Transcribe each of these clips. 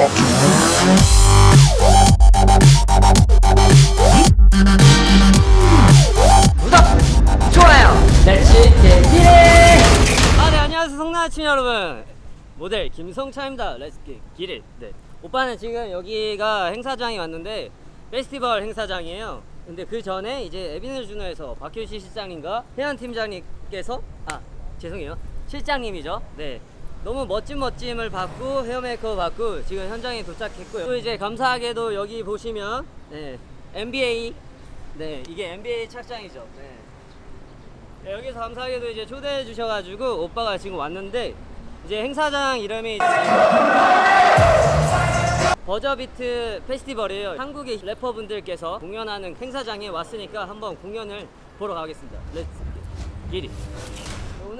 구독, 좋아요, 렛츠 겟기릿! 아, 네, 안녕하세요, 성남 아침 여러분. 모델 김성차입니다. 렛츠 겟기릿. 네. 오빠는 지금 여기가 행사장에 왔는데 페스티벌 행사장이에요. 근데 그 전에 이제 에비뉴 준호에서 박효시 실장님과 혜연 팀장님께서 아 죄송해요 실장님이죠. 네. 너무 멋진 멋짐을 받고 헤어 메이크업 받고 지금 현장에 도착했고요. 또 이제 감사하게도 여기 보시면 네, NBA 네 이게 NBA 착장이죠. 네. 네, 여기서 감사하게도 이제 초대해 주셔가지고 오빠가 지금 왔는데 이제 행사장 이름이 버저비트 페스티벌이에요. 한국의 래퍼분들께서 공연하는 행사장에 왔으니까 한번 공연을 보러 가겠습니다. 렛츠 기릿.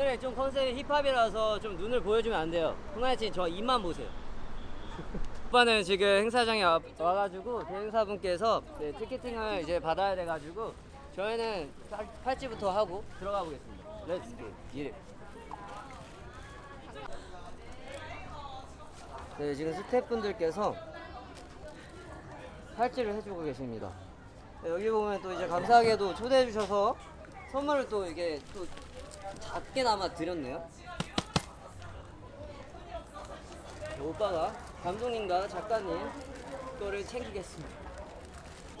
오늘의 좀 컨셉이 힙합이라서 좀 눈을 보여주면 안 돼요. 홍아진 저 입만 보세요. 오빠는 지금 행사장에 와, 와가지고 대행사분께서 네, 티켓팅을 이제 받아야 돼가지고 저희는 팔- 팔찌부터 하고 들어가 보겠습니다. 렛츠 기릿. 네, 지금 스태프분들께서 팔찌를 해주고 계십니다. 네, 여기 보면 또 이제 감사하게도 초대해 주셔서 선물을 또 이게 또 작게나마 드렸네요. 네, 오빠가 감독님과 작가님 거를 챙기겠습니다.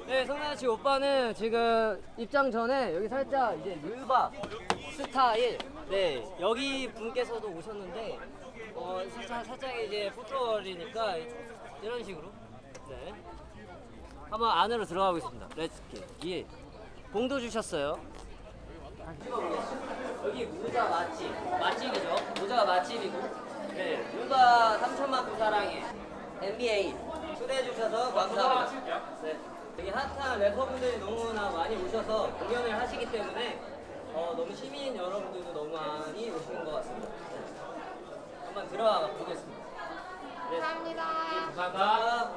네, 성나씨 오빠는 지금 입장 전에 여기 살짝 이제 르바 스타일 네 여기 분께서도 오셨는데 어 살짝 살짝 이제 포토월이니까 이런 식으로 네 한번 안으로 들어가 보겠습니다. 렛츠 기 예. 봉도 주셨어요. 여기 모자 맛집 맛집이죠. 모자가 맛집이고 네 누가 3천만 부 사랑해 NBA 초대해 주셔서 감사합니다. 네. 여기 핫한 래퍼분들이 너무나 많이 오셔서 공연을 하시기 때문에 어, 너무 시민 여러분들도 너무 많이 오시는 것 같습니다. 네. 한번 들어가 보겠습니다. 네. 감사합니다. 감사합니다.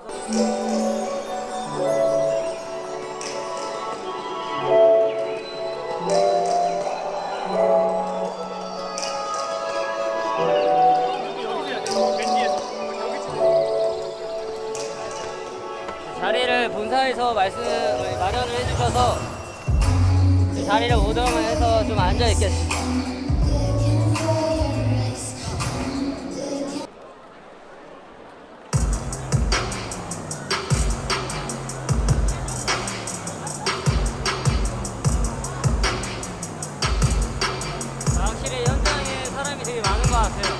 본사에서 말씀 마련을 해주셔서 이 자리를 오동해서 좀 앉아 있겠습니다. 확실히 현장에 사람이 되게 많은 것 같아요.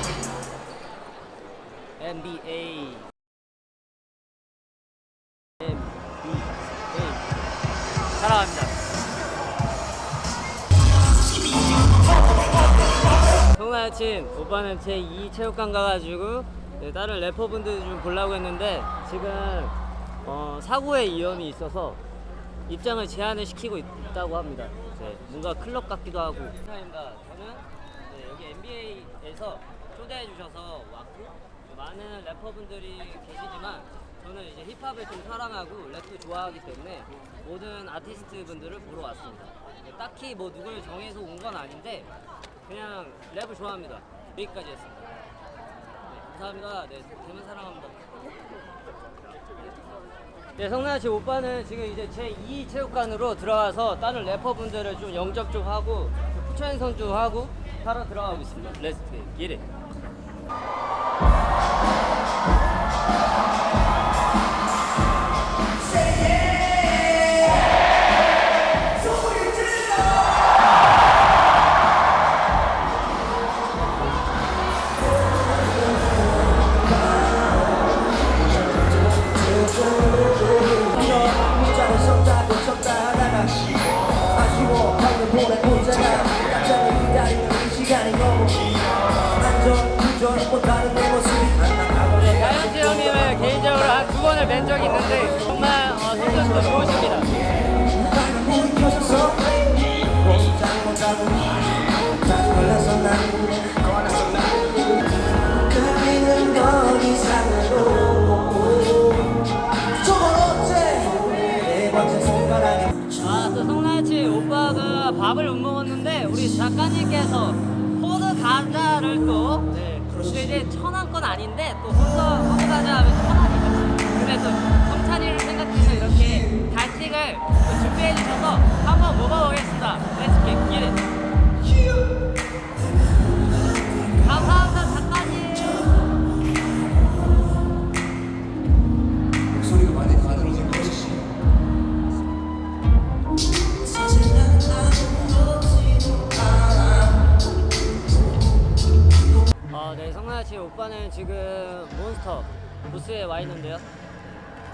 NBA. 여친 오빠는 제 2 체육관 가가지고 네, 다른 래퍼분들 좀 보려고 했는데 지금 어, 사고의 위험이 있어서 입장을 제한을 시키고 있다고 합니다. 네, 뭔가 클럽 같기도 하고. 감사합니다. 저는 네, 여기 NBA에서 초대해 주셔서 왔고 많은 래퍼분들이 계시지만 저는 이제 힙합을 좀 사랑하고 랩도 좋아하기 때문에 모든 아티스트 분들을 보러 왔습니다. 네, 딱히 뭐 누굴 정해서 온 건 아닌데 그냥 랩을 좋아합니다. 여기까지 했습니다. 네, 감사합니다. 네, 대만 사랑합니다. 네, 성나 씨 오빠는 지금 이제 제2 체육관으로 들어가서 다른 래퍼분들을 좀 영접 좀 하고 푸처인 선좀 하고 하러 들어가고 있습니다. 렛츠 기 있는데 정말 어, 성격도 좋으십니다. 네 아, 밥을 못 먹었는데 우리 작가님께서 호두 과자를 또 네. 근데 이제 천원 건 아닌데 또 호두 호두 과자 하면 천 원이 이번에 또 이렇게 단식을 또 준비해 주셔서 한번 먹어보겠습니다. Let's get it. 감사합니다 작가님. 목소리가 많이 가늘어진 것이시 아, 네, 성나씨 오빠는 지금 몬스터 부스에 와 있는데요.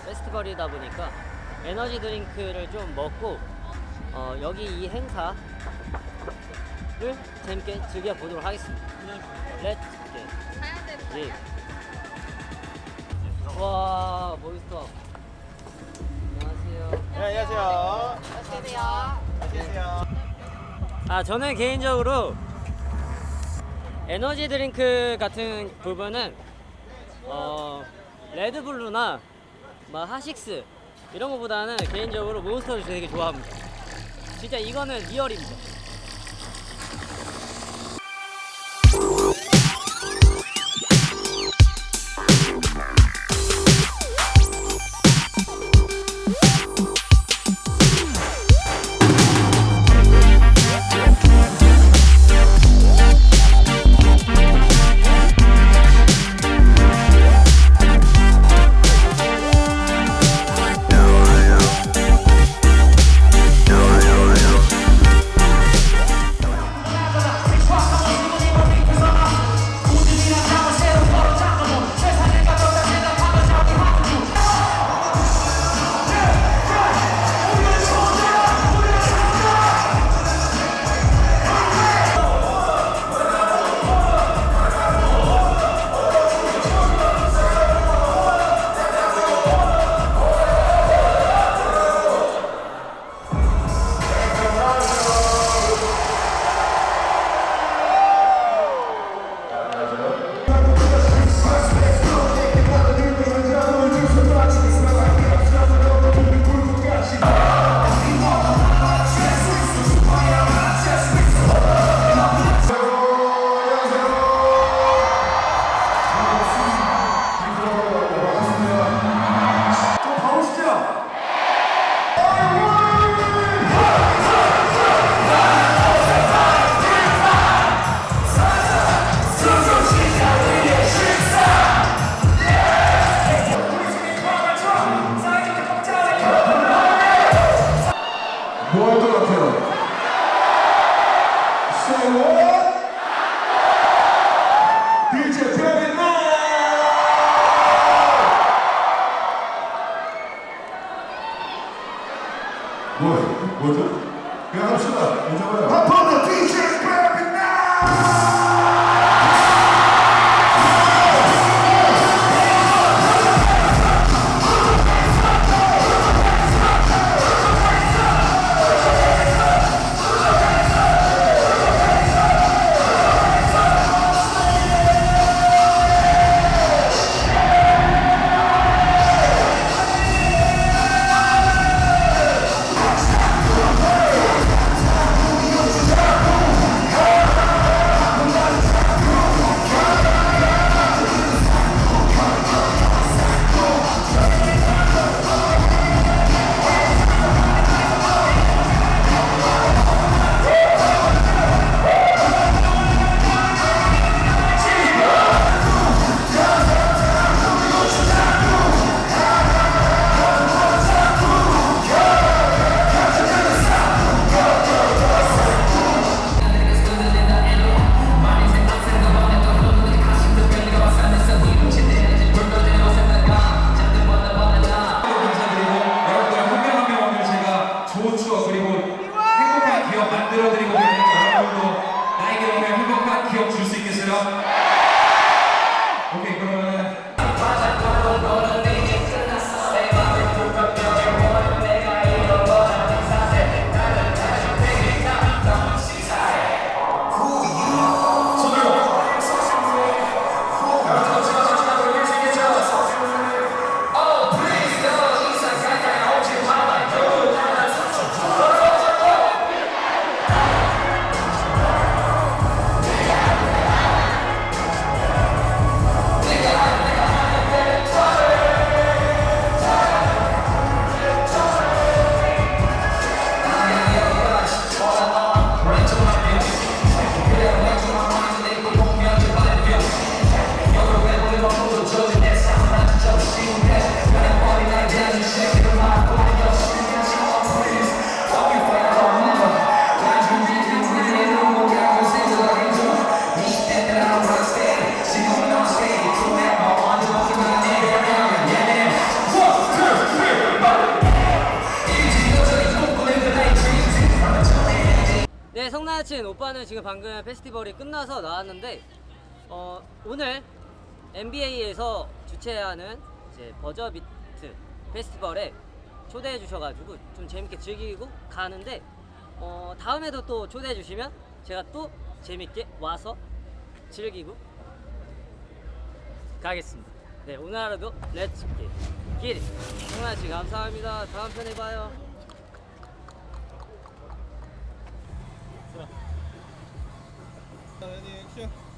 페스티벌이다 보니까 에너지 드링크를 좀 먹고 어, 여기 이 행사를 재밌게 즐겨 보도록 하겠습니다. 렛츠 get. 예. 와, 몬스터. 안녕하세요. 네, 안녕하세요. 안녕하세요. 아 저는 개인적으로 에너지 드링크 같은 부분은 어 레드블루나 막 하식스 이런 거보다는 개인적으로 몬스터를 되게 좋아합니다. 진짜 이거는 리얼입니다. 합시다. 괜찮아요. 오빠는 지금 방금 페스티벌이 끝나서 나왔는데 어, 오늘 NBA에서 주최하는 이제 버저비트 페스티벌에 초대해 주셔가지고 좀 재밌게 즐기고 가는데 어, 다음에도 또 초대해 주시면 제가 또 재밌게 와서 즐기고 가겠습니다. 네 오늘 하루도 렛츠 기릿 성나치 감사합니다. 다음 편에 봐요. 자, 레디 액션.